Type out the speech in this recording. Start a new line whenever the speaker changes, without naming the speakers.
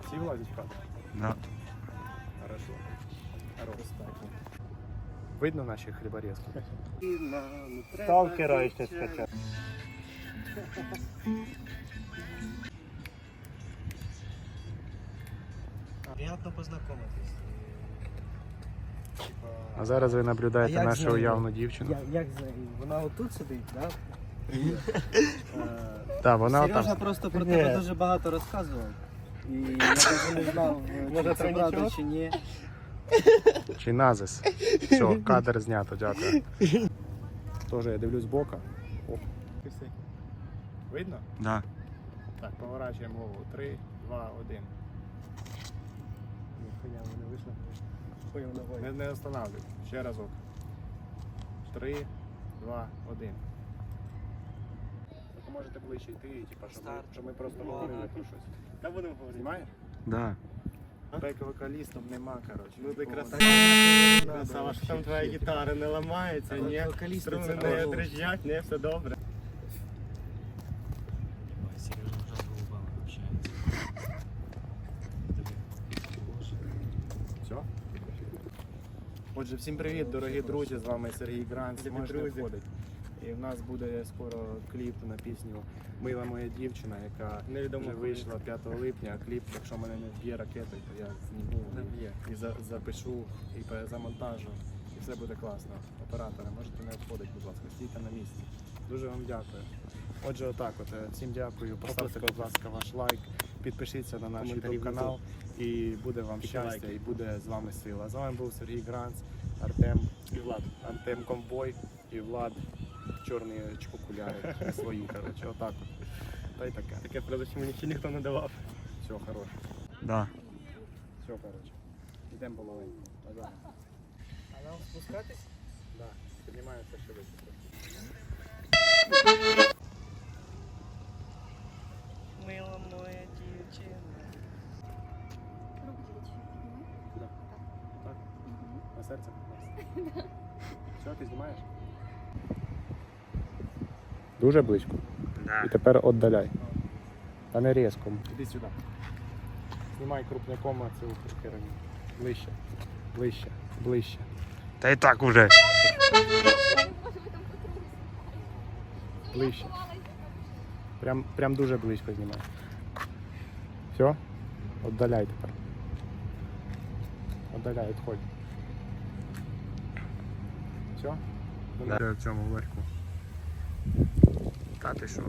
Всі влазять в кадр?
Да.
Хорошо. Хорошо. Видно наші хліборезки?
Сталкера ще скачав. Приятно познайомитись.
А зараз ви наблюдаєте нашу уявну дівчину.
Як з? Вона отут сидить, так?
Так, вона
Сережа
там.
просто про тебе дуже багато розказував. І я навіть не знав,
Може,
чи
це
правда чи ні.
Чи назис. Все, кадр знято, дякую. Тоже я дивлюсь бока. О. Видно?
Да.
Так, поворачуємо голову. Три, два, один.
Ніхуя, не вийшло.
Не, не останавливай. Ще разок. Три, два, один. Можете ближче йти, типа, щоб, ми, щоб ми просто говорили про щось.
Та будемо говорити.
Знімаєш?
Да.
Бек-вокалістом нема, коротше.
Ну ти
О,
красава.
Красава, що там твоя гітара не ламається, ні?
Вокалісти
Струни не дрижать, не все добре.
Сережа вже з голубами общається.
Все? Отже, всім привіт, дорогі друзі! З вами Сергій Гранц.
Любі
Можете
друзі.
входити. І в нас буде скоро кліп на пісню Мила моя дівчина, яка
Невідомо
вже вийшла 5 липня. А кліп, якщо мене не вб'є ракетою, то я зніму і- і за- запишу, і замонтажу. І все буде класно. Оператори, можете не відходити, будь ласка, стійте на місці. Дуже вам дякую. Отже, отак от. е, Всім дякую. Поставте, будь ласка, ваш лайк, підпишіться на наш YouTube канал і буде вам щастя, і буде з вами сила. З вами був Сергій Гранц, Артем
І Влад.
Артем Комбой і Влад чорні окуляри свої, коротше, отак от. Та й таке.
Таке прозвище мені ще ніхто не давав.
Все, хороше.
Да.
Все, коротше. Йдемо помаленьку. Назад.
А нам спускатись?
Да. Піднімаємося ще вище трохи.
Мила моя дівчина.
Куди? Так? На серце? Все, ти знімаєш? Дуже близько.
Да.
І тепер віддаляй. Та не різко. Іди сюди. Знімай крупником цю керамі. Ближче. Ближче. Ближче.
Та і так уже.
Ближче. Прям, прям дуже близько знімай. Все? Отдаляй тепер. Отдаляй, відходь. Все?
Да. В цьому ларьку. Та ти що?